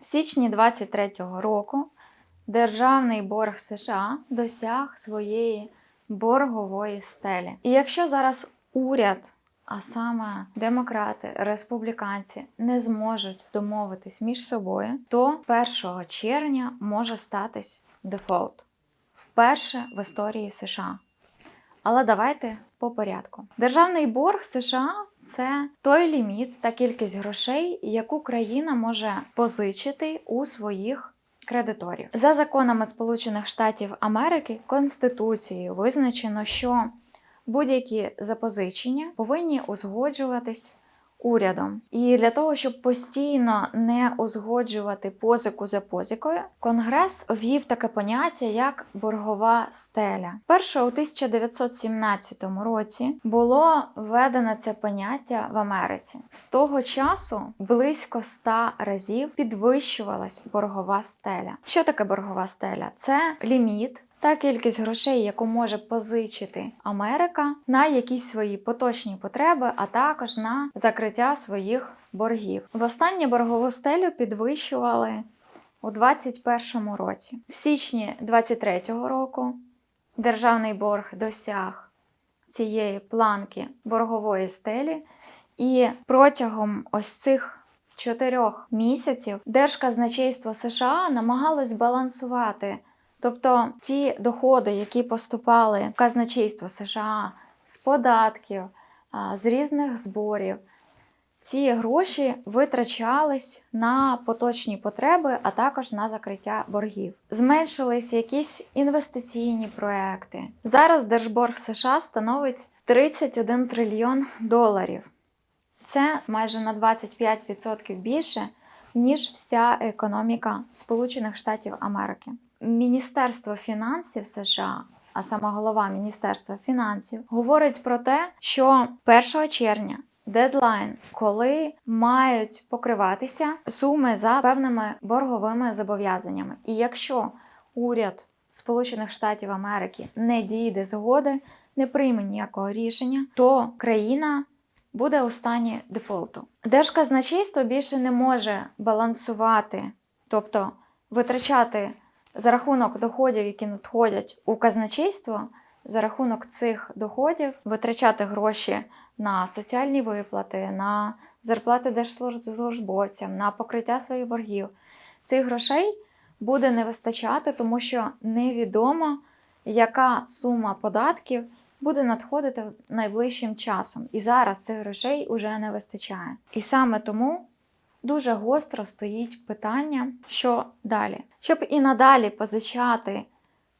В січні 2023 року державний борг США досяг своєї боргової стелі. І якщо зараз уряд, а саме демократи, республіканці, не зможуть домовитись між собою, то 1 червня може статись дефолт вперше в історії США. Але давайте по порядку. Державний борг США це той ліміт та кількість грошей, яку країна може позичити у своїх кредиторів. За законами Сполучених Штатів Америки Конституцією визначено, що будь-які запозичення повинні узгоджуватись урядом. І для того, щоб постійно не узгоджувати позику за позикою, Конгрес ввів таке поняття як боргова стеля. Перше у 1917 році було введено це поняття в Америці. З того часу близько 100 разів підвищувалась боргова стеля. Що таке боргова стеля? Це ліміт та кількість грошей, яку може позичити Америка на якісь свої поточні потреби, а також на закриття своїх боргів. Востаннє боргову стелю підвищували у 2021 році. В січні 2023 року державний борг досяг цієї планки боргової стелі, і протягом ось цих чотирьох місяців Держказначейство США намагалось балансувати. Тобто ті доходи, які поступали в казначейство США з податків, з різних зборів, ці гроші витрачались на поточні потреби, а також на закриття боргів. Зменшились якісь інвестиційні проекти. Зараз держборг США становить 31 трильйон доларів. Це майже на 25% більше, ніж вся економіка Сполучених Штатів Америки. Міністерство фінансів США, а саме голова Міністерства фінансів, говорить про те, що 1 червня дедлайн, коли мають покриватися суми за певними борговими зобов'язаннями. І якщо уряд Сполучених Штатів Америки не дійде згоди, не прийме ніякого рішення, то країна буде у стані дефолту. Держказначейство більше не може балансувати, тобто витрачати за рахунок доходів, які надходять у казначейство, за рахунок цих доходів витрачати гроші на соціальні виплати, на зарплати держслужбовцям, на покриття своїх боргів. Цих грошей буде не вистачати, тому що невідомо, яка сума податків буде надходити найближчим часом. І зараз цих грошей уже не вистачає. І саме тому дуже гостро стоїть питання, що далі. Щоб і надалі позичати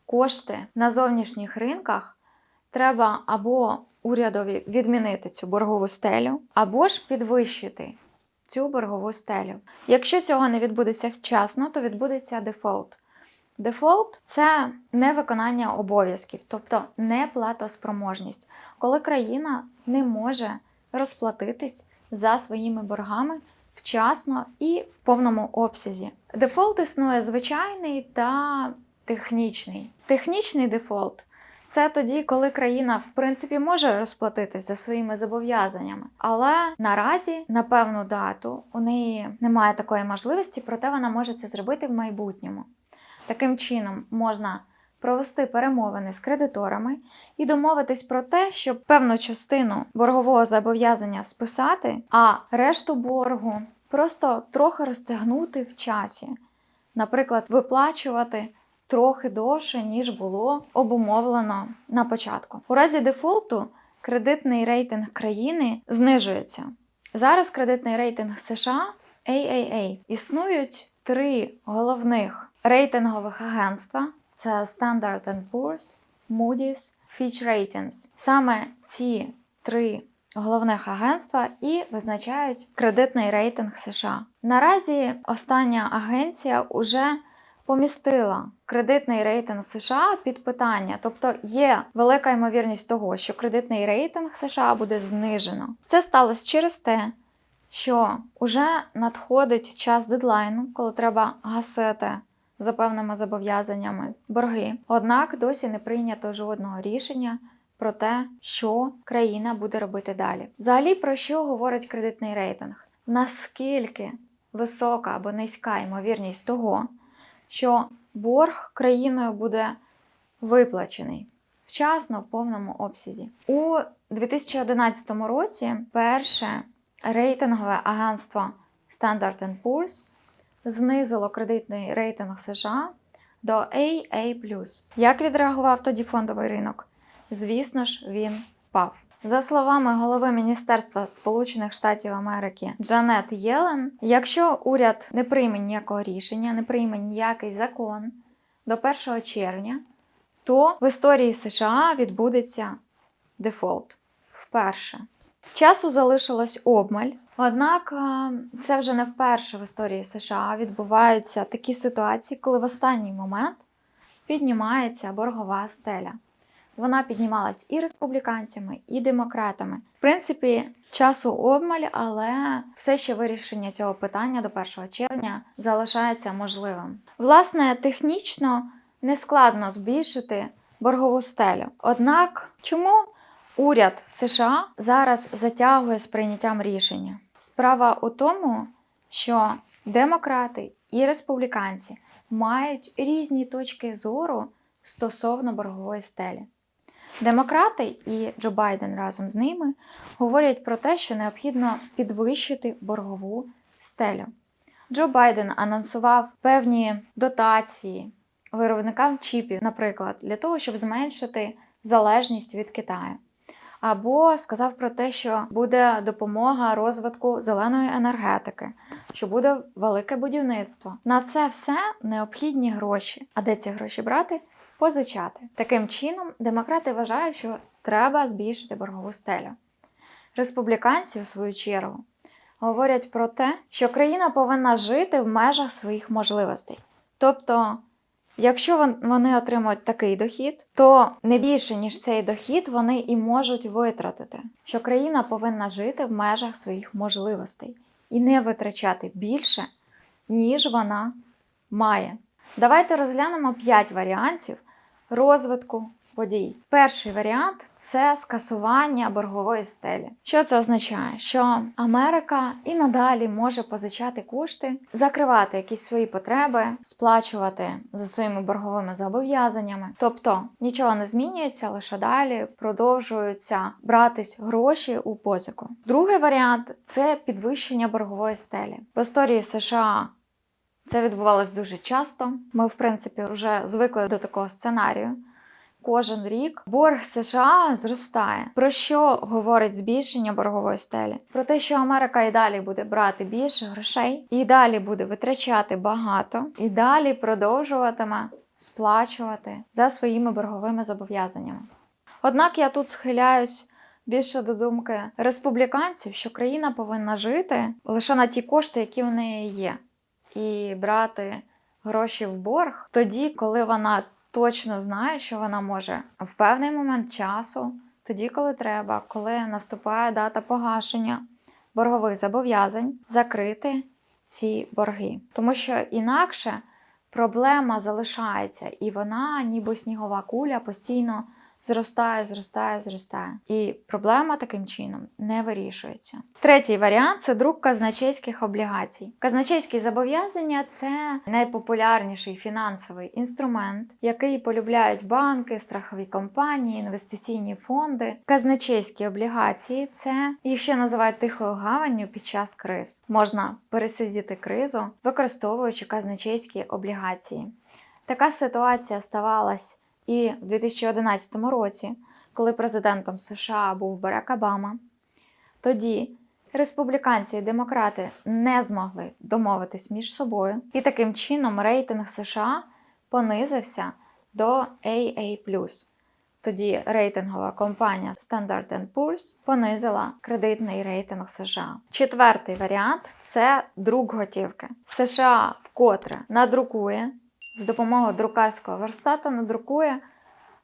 кошти на зовнішніх ринках, треба або урядові відмінити цю боргову стелю, або ж підвищити цю боргову стелю. Якщо цього не відбудеться вчасно, то відбудеться дефолт. Дефолт це невиконання обов'язків, тобто неплатоспроможність, коли країна не може розплатитись за своїми боргами вчасно і в повному обсязі. Дефолт існує звичайний та технічний. Технічний дефолт це тоді, коли країна в принципі може розплатитись за своїми зобов'язаннями, але наразі на певну дату у неї немає такої можливості, проте вона може це зробити в майбутньому. Таким чином можна провести перемовини з кредиторами і домовитись про те, щоб певну частину боргового зобов'язання списати, а решту боргу просто трохи розтягнути в часі. Наприклад, виплачувати трохи довше, ніж було обумовлено на початку. У разі дефолту кредитний рейтинг країни знижується. Зараз кредитний рейтинг США AAA. Існують три головних рейтингових агентства: це Standard Poor's, Moody's, Fitch Ratings. Саме ці три головних агентства і визначають кредитний рейтинг США. Наразі остання агенція уже помістила кредитний рейтинг США під питання, тобто є велика ймовірність того, що кредитний рейтинг США буде знижено. Це сталося через те, що вже надходить час дедлайну, коли треба гасити за певними зобов'язаннями борги. Однак досі не прийнято жодного рішення про те, що країна буде робити далі. Взагалі, про що говорить кредитний рейтинг? Наскільки висока або низька ймовірність того, що борг країною буде виплачений вчасно в повному обсязі. У 2011 році перше рейтингове агентство Standard Poor's знизило кредитний рейтинг США до AA+. Як відреагував тоді фондовий ринок? Звісно ж, він впав. За словами голови Міністерства Сполучених Штатів Америки Джанет Єлен, якщо уряд не прийме ніякого рішення, не прийме ніякий закон до 1 червня, то в історії США відбудеться дефолт вперше. Часу залишилось обмаль. Однак е, це вже не вперше в історії США відбуваються такі ситуації, коли в останній момент піднімається боргова стеля. Вона піднімалась і республіканцями, і демократами. В принципі, часу обмаль, але все ще вирішення цього питання до 1 червня залишається можливим. Власне, технічно нескладно збільшити боргову стелю. Однак, чому уряд США зараз затягує з прийняттям рішення? Справа у тому, що демократи і республіканці мають різні точки зору стосовно боргової стелі. Демократи і Джо Байден разом з ними говорять про те, що необхідно підвищити боргову стелю. Джо Байден анонсував певні дотації виробникам чіпів, наприклад, для того, щоб зменшити залежність від Китаю. Або сказав про те, що буде допомога розвитку зеленої енергетики, що буде велике будівництво. На це все необхідні гроші. А де ці гроші брати? Позичати. Таким чином, демократи вважають, що треба збільшити боргову стелю. Республіканці, у свою чергу, говорять про те, що країна повинна жити в межах своїх можливостей. Тобто, якщо вони отримують такий дохід, то не більше, ніж цей дохід, вони і можуть витратити. Що країна повинна жити в межах своїх можливостей і не витрачати більше, ніж вона має. Давайте розглянемо 5 варіантів розвитку подій. Перший варіант це скасування боргової стелі. Що це означає? Що Америка і надалі може позичати кошти, закривати якісь свої потреби, сплачувати за своїми борговими зобов'язаннями. Тобто нічого не змінюється, лише далі продовжуються братись гроші у позику. Другий варіант це підвищення боргової стелі. В історії США це відбувалось дуже часто. Ми, в принципі, вже звикли до такого сценарію. Кожен рік борг США зростає. Про що говорить збільшення боргової стелі? Про те, що Америка і далі буде брати більше грошей, і далі буде витрачати багато, і далі продовжуватиме сплачувати за своїми борговими зобов'язаннями. Однак я тут схиляюсь більше до думки республіканців, що країна повинна жити лише на ті кошти, які в неї є і брати гроші в борг тоді, коли вона точно знає, що вона може в певний момент часу, тоді, коли треба, коли наступає дата погашення боргових зобов'язань, закрити ці борги. Тому що інакше проблема залишається, і вона, ніби снігова куля, постійно зростає, зростає, зростає. І проблема таким чином не вирішується. Третій варіант це друк казначейських облігацій. Казначейські зобов'язання це найпопулярніший фінансовий інструмент, який полюбляють банки, страхові компанії, інвестиційні фонди. Казначейські облігації це їх ще називають тихою гаванню під час криз. Можна пересидіти кризу, використовуючи казначейські облігації. Така ситуація ставалась і в 2011 році, коли президентом США був Барак Обама, тоді республіканці і демократи не змогли домовитись між собою, і таким чином рейтинг США понизився до AA+. Тоді рейтингова компанія Standard Poor's понизила кредитний рейтинг США. Четвертий варіант це друк готівки. США вкотре надрукує з допомогою друкарського верстата надрукує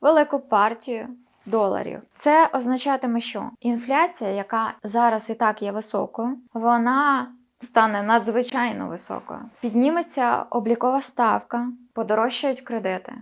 велику партію доларів. Це означатиме, що інфляція, яка зараз і так є високою, вона стане надзвичайно високою. Підніметься облікова ставка, подорожчають кредити.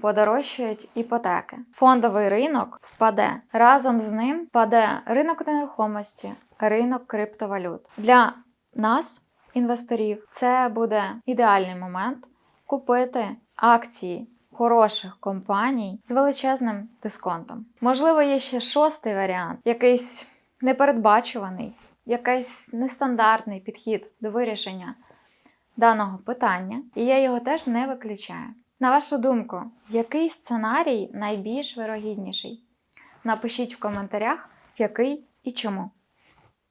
Подорожчають іпотеки. Фондовий ринок впаде. Разом з ним впаде ринок нерухомості, ринок криптовалют. Для нас інвесторів, це буде ідеальний момент купити акції хороших компаній з величезним дисконтом. Можливо, є ще шостий варіант, якийсь непередбачуваний, якийсь нестандартний підхід до вирішення даного питання, і я його теж не виключаю. На вашу думку, який сценарій найбільш вирогідніший? Напишіть в коментарях, який і чому.